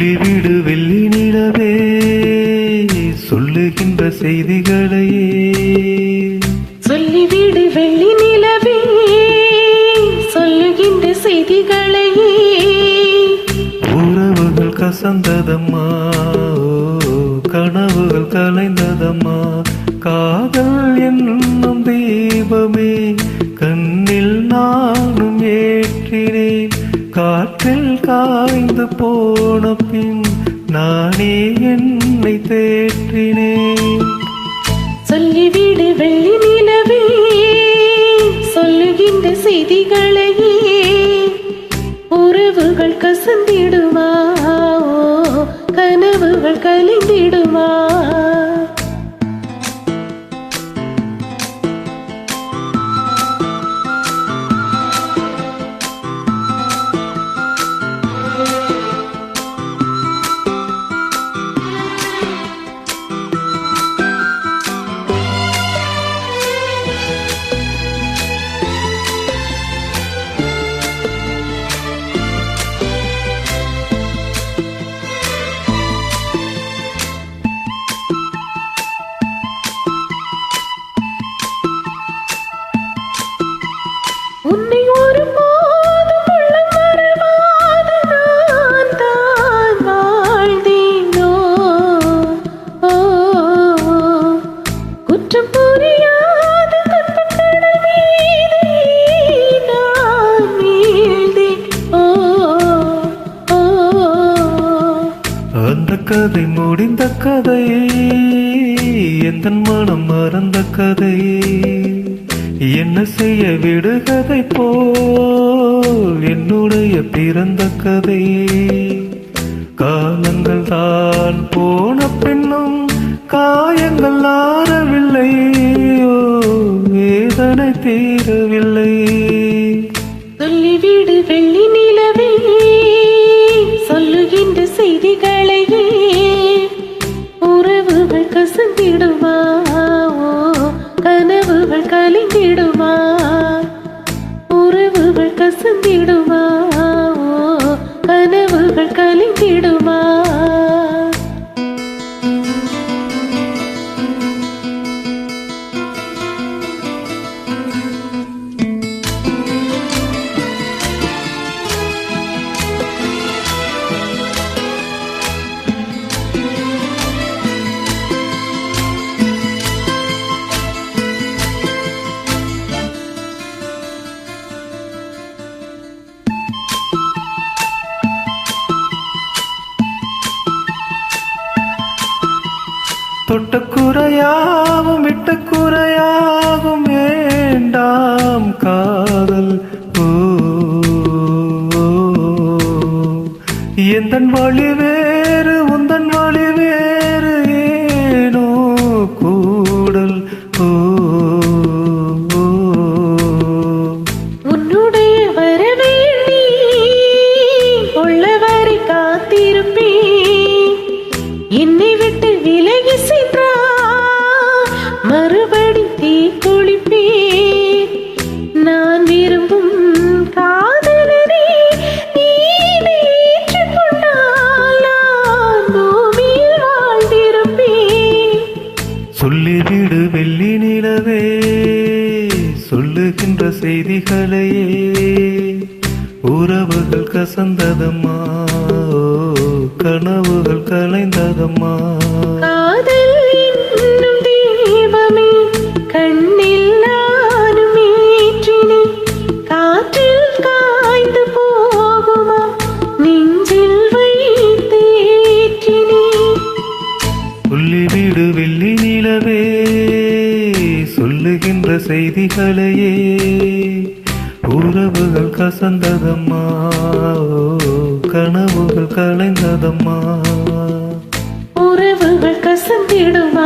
சொல்லிவிடு வெள்ளி நிலவே சொல்லுகின்ற செய்திகளையே. சொல்லிவிடு வெள்ளி நிலவே சொல்லுகின்ற செய்திகளையே. உறவுகள் கசந்ததம்மா கனவுகள் கலைந்ததம்மா காதல் என்னும் தீபமே கண்ணில் நானும் ஏற்றினேன் காய்ந்து போன பின் நானே என்னை தேற்றினேன். சொல்லிவிடு வெள்ளி நிலவே சொல்லுகின்ற செய்திகளையே. உறவுகள் கசந்திடுமா? கதை முடிந்த கதை எந்த மனம் மறந்த கதை. என்ன செய்ய விடுகதை போல் என்னுடைய பிறந்த கதை. காலங்கள் தான் போன பின்னும் காயங்கள் ஆறவில்லை. வேதனை தீரவில்லை. கசந்திடுமா ஓ, கனவுகள் தொட்ட குறையாகும் செய்திகளையே உறவுகள் கசந்ததம்மா. கனவுகள் கலைந்ததம்மா. சொல்லிவிடு வெள்ளி நிலவே சொல்லுகின்ற செய்திகளையே உறவுகள் கசந்ததம்மா. கனவுகள் கலைந்ததம்மா. உறவுகள் கசந்திடும்?